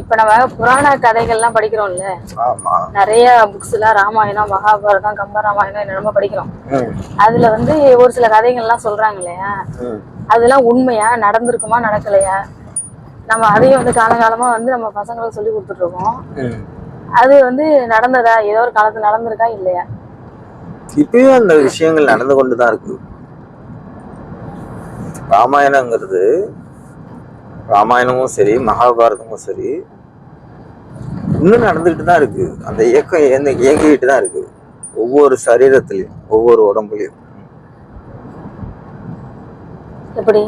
இப்ப நம்ம புராண கதைகள்லாம் படிக்கிறோம்ல. நிறைய புக்ஸ் எல்லாம் ராமாயணம் மகாபாரதம் கம்பராமாயணம் என்னென்னமோ படிக்கிறோம். ம், அதுல வந்து ஒரு சில கதைகள்லாம் சொல்றாங்க இல்லையா. அதெல்லாம் உண்மையா? நடந்திருக்குமா? நடக்கலையா? நம்ம அதையும் வந்து காலங்காலமா வந்து நம்ம பசங்களுக்கு சொல்லி கொடுத்துட்டு இருக்கோம். அது வந்து நடந்ததா? ஏதோ ஒரு காலத்துல நடந்திருக்கா? இல்லையா? இப்பயும் அந்த விஷயங்கள் நடந்து கொண்டு தான் இருக்கு. ராமாயணங்கிறது ராமாயணமும் சரி மகாபாரதமும் சரி இன்னும் நடந்துகிட்டு தான் இருக்கு. அந்த இயக்கம் இயங்கிக்கிட்டு தான் இருக்கு. ஒவ்வொரு சரீரத்திலையும் ஒவ்வொரு உடம்புலையும். எப்படி?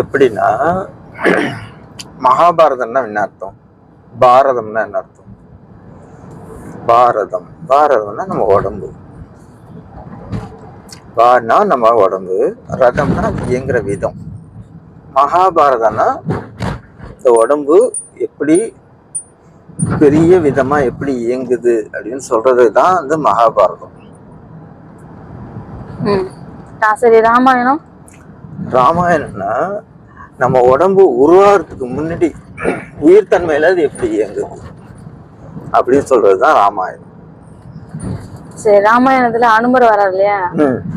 எப்படின்னா மகாபாரதம்னா என்ன அர்த்தம்? பாரதம்னா என்ன அர்த்தம்? பாரதம். பாரதம்னா நம்ம உடம்பு. பானா நம்ம உடம்பு ரதம்னா இயங்குற விதம். மகாபாரதம்னா இந்த உடம்பு எப்படி பெரிய விதமா எப்படி இயங்குது அப்படின்னு சொல்றது தான் வந்து மகாபாரதம். சரி ராமாயணம்? ராமாயணம்னா நம்ம உடம்பு உருவாகிறதுக்கு முன்னாடி உயிர்த்தன்மையில அது எப்படி இயங்குது அப்படின்னு சொல்றது தான் ராமாயணம். சரி ராமாயணத்துல அனுமர் வரார் இல்லையா?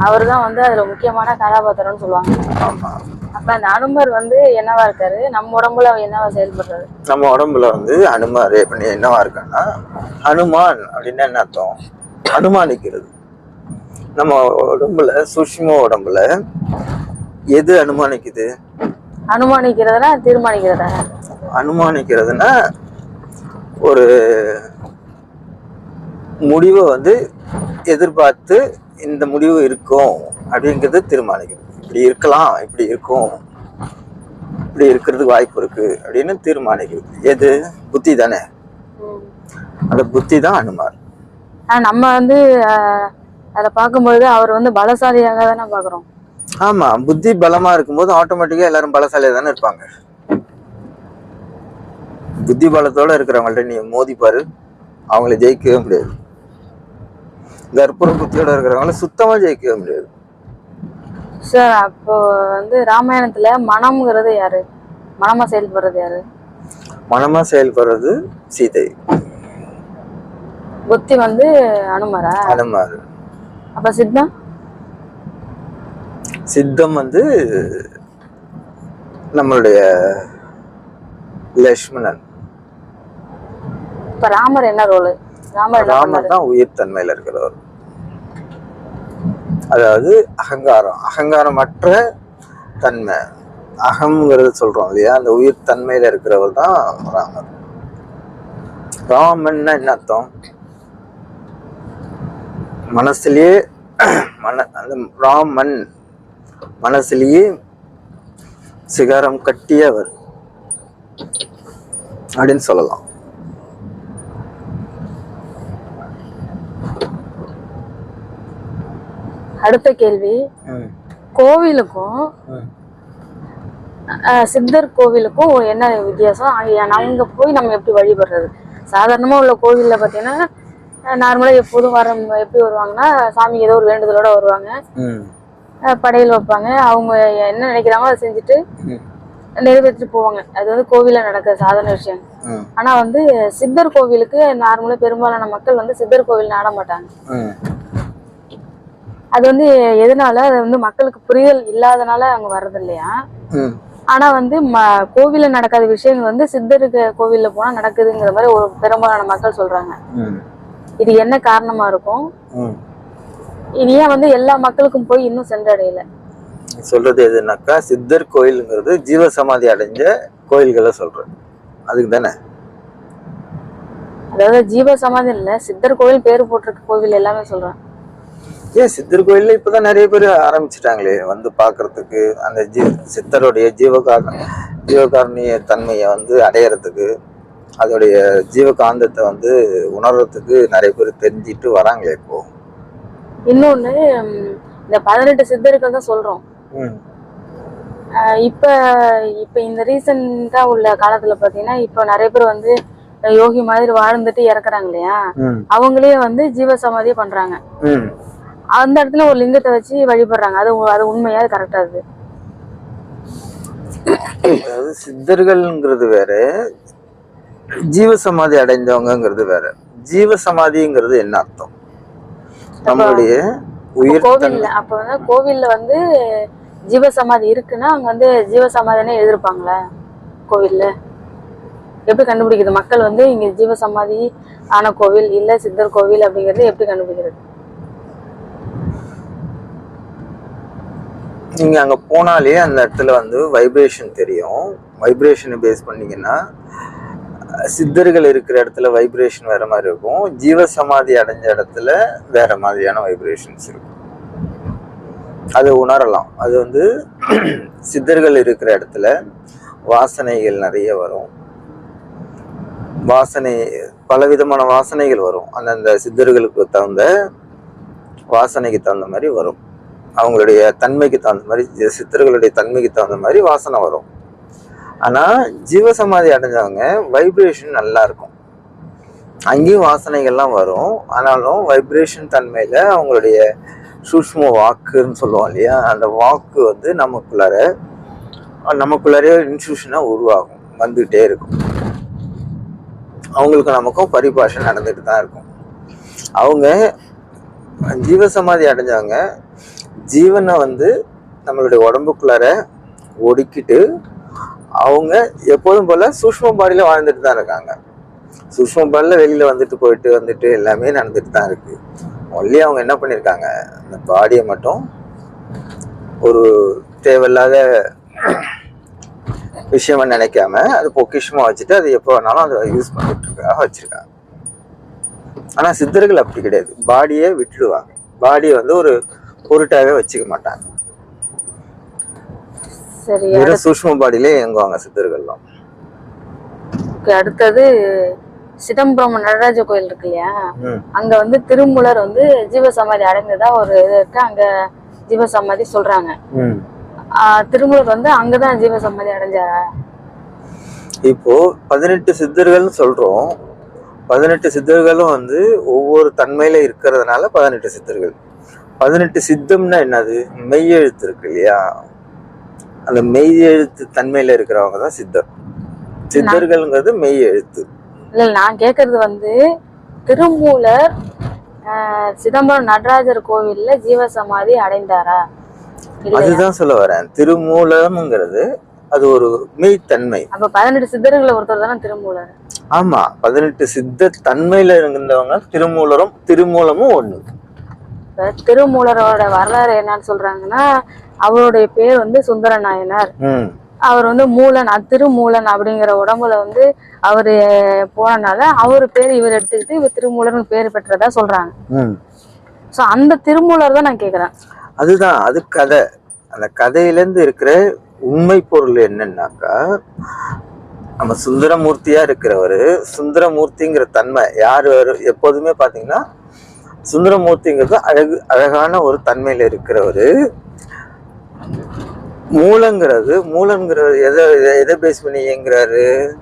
அவர் தான் வந்து அதுல முக்கியமான கதாபாத்திரம்னு சொல்லுவாங்க. ஆமா. அப்ப அந்த அனுமர் வந்து என்னவா இருக்காரு? நம்ம உடம்புல என்னவா செயல்படுறாரு? நம்ம உடம்புல வந்து அனுமார் எப்படி என்னவா இருக்கான்னா அனுமான் அப்படின்னா என்ன அர்த்தம்? அனுமானிக்கிறது. நம்ம உடம்புல சூஷ்ம உடம்புல எது அனுமானிக்குது? அனுமானிக்கிறதா தீர்மானிக்கிறதா? அனுமானிக்கிறதுனா ஒரு முடிவை வந்து எதிர்பார்த்து இந்த முடிவு இருக்கும் அப்படிங்கிறது தீர்மானிக்கிறது. இப்படி இருக்கலாம் இப்படி இருக்கும். இப்படி இருக்கிறதுக்கு வாய்ப்பு இருக்கு அப்படின்னு தீர்மானிக்கிறது எது? புத்தி தானே. அந்த புத்தி தான் அனுமார். நம்ம வந்து ஆஹ், அதுல பார்க்கும்பொழுது அவர் வந்து பலசாலியாக தானே பாக்குறோம் ஆமா புத்தி பலமா இருக்கும்போது ஆட்டோமேட்டிக்கா எல்லாரும் பலசாலியா தானே இருப்பாங்க. புத்தி பலத்தோட இருக்கிறவங்கள்ட்ட நீ மோதி பாரு. அவங்கள ஜெயிக்கவே முடியாது. கற்பூர புத்தியோட இருக்கிறவங்கள சுத்தமா ஜெயிக்கவே முடியாது. சார் அப்போ வந்து ராமாயணத்துல மனம்ங்கிறது யாரு? மனமா செயல்படுறது யாரு? மனமா செயல்படுறது சீதை. புத்தி வந்து அனுமரா? அனுமார். அப்ப சித்தம்? சித்தம் வந்து நம்மளுடைய லக்ஷ்மணன். இப்ப ராமர் என்ன ரோல் ராமர் ராமர் தான் உயிர் தன்மையில இருக்கிறவர். அதாவது அகங்காரம். அகங்காரமற்ற தன்மை. அகங்கிறது சொல்றோம் இல்லையா? அந்த உயிர் தன்மையில இருக்கிறவர் தான் ராமர். ராமன்னா என்ன அர்த்தம்? மனசுலயே மன அந்த ராமன் மனசுலயே சிகாரம் கட்டியவர் அப்படின்னு சொல்லலாம். அடுத்த கேள்வி. கோவிலுக்கும் சித்தர் கோவிலுக்கும் என்ன வித்தியாசம்? அங்க போய் நம்ம எப்படி வழிபடுறது? சாதாரணமா உள்ள கோவில்ல பாத்தீங்கன்னா நார்மலா எப்போதும் வர எப்படி வருவாங்கன்னா சாமி ஏதோ ஒரு வேண்டுதலோட வருவாங்க. படையல் வைப்பாங்க. அவங்க என்ன நினைக்கிறாங்களோ அதை செஞ்சுட்டு நிறைவேற்றிட்டு போவாங்க. அது வந்து கோவில்ல நடக்கிற சாதாரண விஷயம். ஆனா வந்து சித்தர் கோவிலுக்கு நார்மலா பெரும்பாலான மக்கள் வந்து சித்தர் கோவில் நாட மாட்டாங்க. அது வந்து எதனால அது வந்து மக்களுக்கு புரிதல் இல்லாதனால அவங்க வர்றது இல்லையா. ஆனா வந்து ம கோவில்ல நடக்காத விஷயங்கள் வந்து சித்தருக்கு கோவில்ல போனா நடக்குதுங்கிற மாதிரி ஒரு பெரும்பாலான மக்கள் சொல்றாங்க. இது என்ன காரணமா இருக்கும். இது ஏன் வந்து எல்லா மக்களுக்கும் போய் இன்னும் சென்றடையல? சொல்றது எதுனாக்கா சித்தர் கோயிலுங்கிறது ஜீவசமாதி அடைஞ்ச கோயில்களை சொல்றேன் அதுக்கு தானே? அதாவது ஜீவ சமாதி இல்ல சித்தர் கோவில் பேரு போட்டிருக்க கோவில் எல்லாமே சொல்றேன் ஏன் சித்தர் கோயில்ல இப்பதான் நிறைய பேர் ஆரம்பிச்சிட்டாங்களே வந்து பார்க்கிறதுக்கு அந்த ஜீ சித்தருடைய ஜீவகாரண ஜீவகாரணிய தன்மையை வந்து அடையறதுக்கு அதோடைய ஜீவகாந்தத்தை வந்து உணர்றதுக்கு நிறைய பேர் தெரிஞ்சிட்டு வராங்களே இப்போ. இன்னொன்னு இந்த பதினெட்டு சித்தர்கள் தான் சொல்றோம். ம், ஆஹ் இப்ப இப்ப இந்த ரீசெண்டா உள்ள காலத்துல பாத்தீங்கன்னா இப்ப நிறைய பேர் வந்து யோகி மாதிரி வாழ்ந்துட்டு இறக்குறாங்க இல்லையா? அவங்களே வந்து ஜீவ சமாதியே பண்றாங்க. அந்த இடத்துல ஒரு லிங்கத்தை வச்சு வழிபடுறாங்க. அது அது உண்மையா? அது கரெக்டா அது? அதாவது சித்தர்கள்ங்கிறது வேற ஜீவசமாதி அடைந்தவங்கங்கிறது வேற. ஜீவசமாதிங்கிறது என்ன அர்த்தம்? நம்மளுடைய உயிர் கோவில்ல அப்ப வந்து கோவில்ல வந்து ஜீவசமாதி இருக்குன்னா அங்க வந்து ஜீவசமாதினே எழுதிருப்பாங்களே கோவில்ல? எப்படி கண்டுபிடிக்கிறது? மக்கள் வந்து இங்க ஜீவசமாதி ஆன கோவில் இல்ல சித்தர் கோவில் அப்படிங்கறது எப்படி கண்டுபிடிக்கிறது? நீங்கள் அங்கே போனாலே அந்த இடத்துல வந்து வைப்ரேஷன் தெரியும். வைப்ரேஷனை பேஸ் பண்ணிங்கன்னா சித்தர்கள் இருக்கிற இடத்துல வைப்ரேஷன் வேற மாதிரி இருக்கும். ஜீவசமாதி அடைஞ்ச இடத்துல வேறு மாதிரியான வைப்ரேஷன்ஸ் இருக்கும். அதை உணரலாம். அது வந்து சித்தர்கள் இருக்கிற இடத்துல வாசனைகள் நிறைய வரும். வாசனை பலவிதமான வாசனைகள் வரும். அந்தந்த சித்தர்களுக்கு தகுந்த வாசனைக்கு தகுந்த மாதிரி வரும். அவங்களுடைய தன்மைக்கு தகுந்த மாதிரி சித்தர்களுடைய தன்மைக்கு தகுந்த மாதிரி வாசனை வரும். ஆனால் ஜீவசமாதி அடைஞ்சவங்க வைப்ரேஷன் நல்லா இருக்கும். அங்கேயும் வாசனைகள்லாம் வரும். ஆனாலும் வைப்ரேஷன் தன்மையில் அவங்களுடைய சூஷ்ம வாக்குன்னு சொல்லுவோம் இல்லையா? அந்த வாக்கு வந்து நமக்குள்ளார நமக்குள்ளாரே இன்ஸ்டியூஷனாக உருவாகும் வந்துகிட்டே இருக்கும். அவங்களுக்கு நமக்கும் பரிபாஷை நடந்துட்டு தான் இருக்கும். அவங்க ஜீவசமாதி அடைஞ்சவங்க ஜீவனை வந்து நம்மளுடைய உடம்புக்குள்ளார ஒடுக்கிட்டு அவங்க எப்போதும் போல சூஷ்ம பாடியில் வாழ்ந்துட்டு தான் இருக்காங்க. சூஷ்ம பாடியில் வெளியில் வந்துட்டு போயிட்டு வந்துட்டு எல்லாமே நடந்துட்டு தான் இருக்கு. ஒன்லி அவங்க என்ன பண்ணியிருக்காங்க அந்த பாடியை மட்டும் ஒரு தேவையில்லாத விஷயமா நினைக்காம அது பொக்கிஷமாக வச்சுட்டு அது எப்போ வேணாலும் அதை யூஸ் பண்ணிட்டுருக்காக வச்சுருக்காங்க. ஆனால் சித்தர்கள் அப்படி கிடையாது. பாடியை விட்டுடுவாங்க. பாடியை வந்து ஒரு பொருட்டாவே வச்சுக்க மாட்டாங்க. சரி வெறும் சூஷ்ம பாடியிலே இயங்குவாங்க சித்தர்கள்லாம். அடுத்து அடுத்தது சிதம்பரம் நடராஜ கோயில் இருக்கு இல்லையா. அங்க வந்து திருமூலர் வந்து ஜீவசமாதி அடைந்ததா ஒரு இது இருக்கு. அங்க ஜீவசமாதி சொல்றாங்க. திருமூலர் வந்து அங்கதான் ஜீவசமாதி அடைஞ்சாரா? இப்போ பதினெட்டு சித்தர்கள்னு சொல்றோம். பதினெட்டு சித்தர்களும் வந்து ஒவ்வொரு தன்மையில இருக்கிறதுனால பதினெட்டு சித்தர்கள். பதினெட்டு சித்தம்னா என்னது? மெய்யெழுத்து இருக்கு இல்லையா? அந்த மெய்யெழுத்து தன்மையில இருக்கிறவங்க தான் சித்தர். சித்தர்கள்ங்கிறது மெய் எழுத்து இல்ல நான் கேக்குறது வந்து திருமூலர் சிதம்பரம் நடராஜர் கோவில்ல ஜீவசமாதி அடைந்தாரா? அதுதான் சொல்ல வரேன். திருமூலம்ங்கிறது அது ஒரு மெய்த்தன்மை. அப்ப பதினெட்டு சித்தர்களை ஒருத்தர் தானே திருமூலர்? ஆமா பதினெட்டு சித்த தன்மையில இருந்தவங்க திருமூலரும் திருமூலமும் ஒண்ணு. திருமூலரோட வரலாறு என்னன்னு சொல்றாங்கன்னா அவருடைய பேர் வந்து சுந்தர நாயனார். அவர் வந்து மூலன் அ- திருமூலன் அப்படிங்கிற உடம்புல வந்து அவரு போனனால அவர் பேர் இவர் எடுத்துக்கிட்டு இவர் திருமூலர்னு பேர் பெற்றதா சொல்றாங்க. சோ அந்த திருமூலர் தான் நான் கேக்குறேன். அதுதான் அது கதை. அந்த கதையிலேருந்து இருக்கிற உண்மை பொருள் என்னன்னாக்கா நம்ம சுந்தரமூர்த்தியா இருக்கிறவர் சுந்தரமூர்த்திங்கிற தன்மை யார் எப்போதுமே பார்த்தீங்கன்னா சுந்தரமூர்த்திங்கிறது அழகு அழகான ஒரு தன்மையில இருக்கிறவர். மூலங்கிறது மூலங்கிறது எதை எதை- பேஸ் பண்ணி இயங்குறாரு?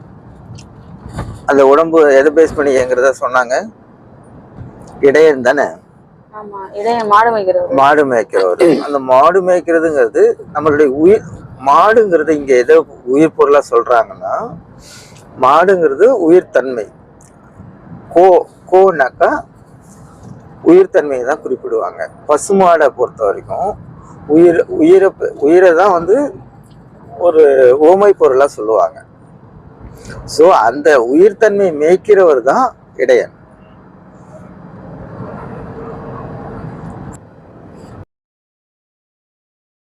அந்த உடம்பு எதை பேஸ் பண்ணி இயங்குறதா சொன்னாங்க? இடையன் தானே? மாடு மேய்க்கிறவர். அந்த மாடு மேய்க்கிறதுங்கிறது நம்மளுடைய உயிர் மாடுங்கிறது இங்க எதை உயிர் பொருளா சொல்றாங்கன்னா மாடுங்கிறது உயிர் தன்மை. கோ கோனாக்கா உயிர்த்தன்மையை தான் குறிப்பிடுவாங்க. பசுமாடை பொறுத்த வரைக்கும் உயிர் உயிரை உயிரை தான் வந்து ஒரு ஓமை பொருளாக சொல்லுவாங்க. ஸோ அந்த உயிர்த்தன்மை மேய்க்கிறவர் தான் இடையன்.